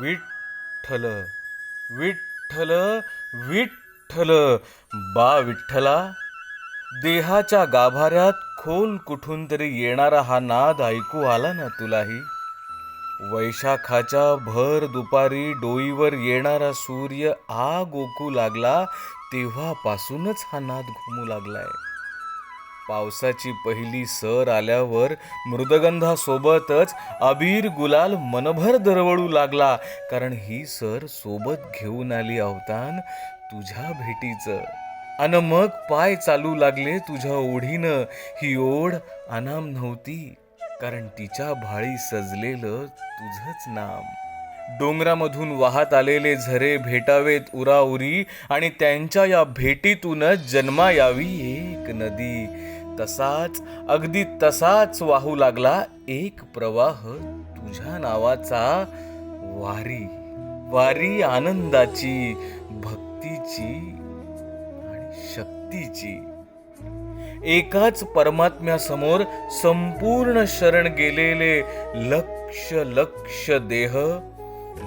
विठ्ठल विठ्ठल विठ्ठल. बा विठ्ठला देहाच्या गाभाऱ्यात खोल कुठून तरी येणारा हा नाद ऐकू आला ना तुलाही? वैशाखाच्या भर दुपारी डोईवर येणारा सूर्य आ गोकू लागला तेव्हापासूनच हा नाद घुमू लागलाय. पावसाची पहिली सर आल्यावर मृदगंधासोबतच अबीर गुलाल मनभर दरवळू लागला. कारण ही सर सोबत घेऊन आली अवतान तुझ्या भेटीचं. अन मग पाय चालू लागले तुझ्या ओढीनं. ही ओढ अनाम नव्हती कारण तिच्या भाळी सजलेलं तुझंच नाम. डोंगरामधून वाहत आलेले झरे भेटावेत उराउरी आणि त्यांच्या या भेटीतूनच जन्मा यावी एक नदी. तसाच अगदी तसाच वाहू लागला एक प्रवाह तुझ्या नावाचा वारी. वारी आनंदाची भक्तीची आणि शक्तीची. एकाच परमात्म्यासमोर संपूर्ण शरण गेलेले लक्ष लक्ष देह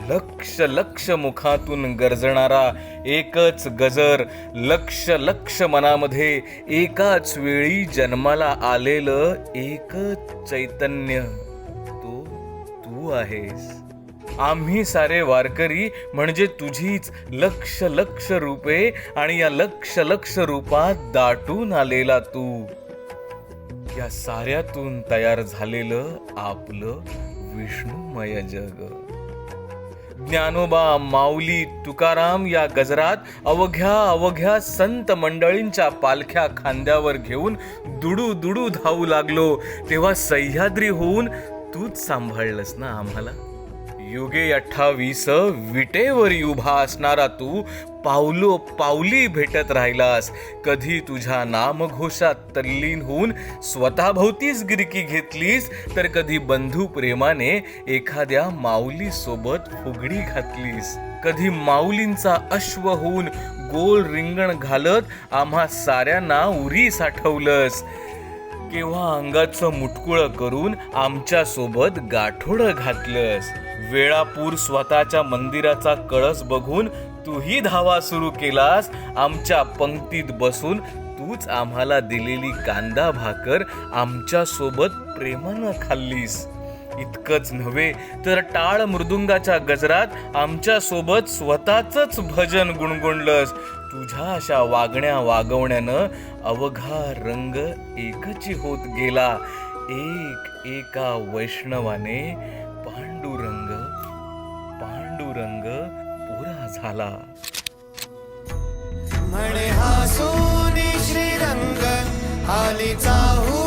लक्ष लक्ष मुखातून गरजणारा एकच गजर. लक्ष लक्ष मनामध्ये एकाच वेळी जन्माला आलेलं एकच चैतन्य. तो तू आहेस. आम्ही सारे वारकरी म्हणजे तुझीच लक्ष लक्ष रूपे आणि या लक्ष लक्ष रूपात दाटून आलेला तू. या साऱ्यातून तयार झालेलं आपलं विष्णुमय जग. ज्ञानोबा माऊली तुकाराम या गजरात अवघ्या अवघ्या संत मंडळींच्या पालख्या खांद्यावर घेऊन दुडू दुडू धावू लागलो. तेव्हा सह्याद्री होऊन तूच सांभाळलंस ना आम्हाला? युगे अठ्ठावीस विटेवरी उभा असणारा तू पावलो पावली भेटत राहिलास. कधी तुझ्या नामघोषात तल्लीन होऊन स्वतःभोवतीच गिरकी घेतलीस तर कधी बंधू प्रेमाने एखाद्या माऊलीसोबत फुगडी घातलीस. कधी माऊलींचा अश्व होऊन गोल रिंगण घालत आम्हा साऱ्यांना उरी साठवलंस. केव्हा अंगाचं मुटकुळ करून आमच्यासोबत गाठोडं घातलंस? वेळापूर स्वतःच्या मंदिराचा कळस बघून तूही धावा सुरू केलास? आमच्या पंक्तीत बसून तूच आम्हाला दिलेली कांदा भाकर आमच्यासोबत प्रेमानं खाल्लीस. इतकंच नव्हे तर टाळ मृदुंगाच्या गजरात आमच्यासोबत स्वतःच भजन गुणगुणलंस. तुझ्या अशा वागण्या वागवण्यानं अवघा रंग एकची होत गेला. एक एका वैष्णवाने पांडुरंग पांडुरंग पुरा झाला. म्हणे हा सोनी श्रीरंग आली चाहू